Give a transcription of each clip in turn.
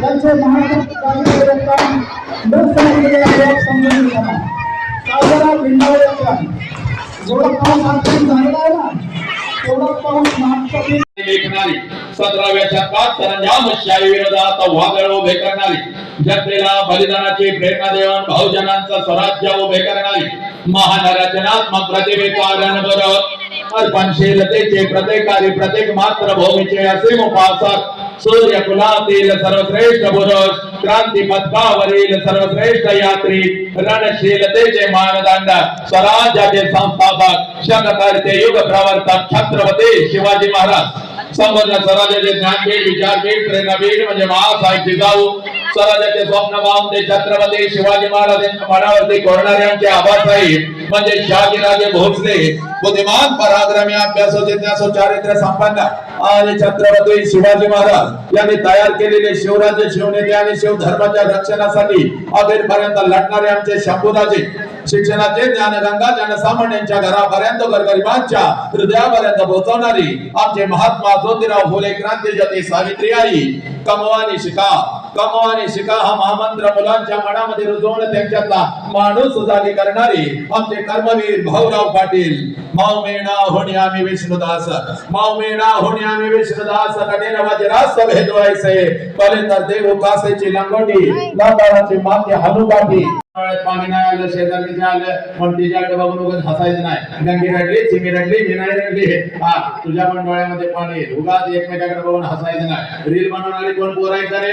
त्यांचे महाराष्ट्र काम लोकसभेमध्ये समजून जेवढा पाऊस आजपर्यंत झालेला आहे ना तेवढा पाऊस महाराष्ट्रातील लेखणारी सतराव्या शतकात सरंजामशाही विरोधात वादळ उभे करणारी जनतेला बलिदानाची प्रेरणा देऊन बहुजनांचं स्वराज्य उभे करणारी महान रचनात्मक प्रतिभेचा रणबर अर्पणशीलतेचे प्रत्येकारी प्रत्येक मात्र भूमीचे असे उपासक. सूर्य कुलातील सर्वश्रेष्ठ पुरुष क्रांती पथकावरील सर्वश्रेष्ठ यात्री रणशीलतेचे मानदंड स्वराज्याचे संस्थापक शंकरते युग प्रवर्तक छत्रपती शिवाजी महाराज. संबंध स्वराज्याचे ज्ञानपीठ विचारपीठ प्रेरणापीठ म्हणजे महासाहेब जिजाऊ स्वराज्याचे स्वप्न पाहून ते छत्रपती शिवाजी महाराजांच्या मनावरती कोरणाऱ्यांचे आबासाहेब म्हणजे शहाजीराजे भोसले बुद्धिमान पराक्रमी अभ्यासो जिज्ञासो चारित्र्य संपन्न. आणि छत्रपती शिवाजी महाराज यांनी तयार केलेले शिवराज्य शिवनेते आणि शिवधर्माच्या रक्षणासाठी अखेरपर्यंत लढणारे आमचे शंभूराजे. शिक्षणाचे ज्ञानगंगा जनसामान्यांच्या घरापर्यंत गरगरिबांच्या हृदयापर्यंत पोहोचवणारी आमचे महात्मा ज्योतिराव फुले क्रांती ज्योती सावित्री आई कमवानी शिका कमवानी शिका हा महामंत्र मुलांच्या मनामध्ये रुजवून त्यांच्यातला माणूस जागी करणारी आमचे कर्मवीर भाऊराव पाटील. माऊ मेणा होणी आम्ही विष्णुदास. माऊ मेणा होणी आम्ही विष्णुदास. कठीण वज्रास भेदवायचे कलेंदर देव कासेची लंगोटी लाताळाची माते डोळ्यात पाणी नाही आलं शेजारीच्या आलं पण तिच्याकडे बघून उगाच हसायचं नाही. गंगी रडली चिमी रडली मी नाही रडली. हा तुझ्या पण डोळ्यामध्ये पाणी येईल. उगाच एकमेकाकडे बघून हसायचं नाही. रील बनवणारी कोण बोरायचं रे?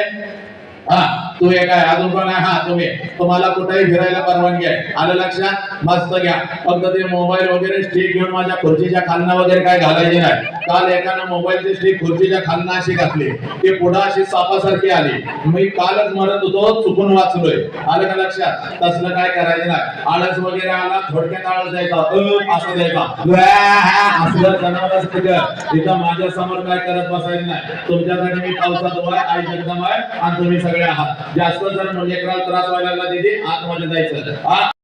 हा तू एक आहे अजून पण आहे? हा तुम्ही. तुम्हाला कुठेही फिरायला परवानगी आहे. आलं लक्षात? मस्त घ्या. फक्त ते मोबाईल वगैरे स्टिक घेऊन माझ्या खुर्चीच्या खालना वगैरे काय घालायचे नाही. काल एकानं मोबाईलची स्टिक खुर्चीच्या खालना अशी घातली. ते पुढं अशी सापासारखी आली. मी कालच म्हणत होतो चुकून वाचलोय. आलं का लक्षात? तसलं काय करायचं नाही. आळस वगैरे आला थोडक्यात आळस द्यायचा. असं द्यायचा. असलं जनावर असतं तिथं माझ्यासमोर काय करत बसायचं नाही. तुमच्यासाठी मी पावसात उभा आई जगदम आहे आणि तुम्ही सगळे आहात. जास्त जर लेकराला त्रास व्हायला लागला तिथे आतमध्ये जायचं.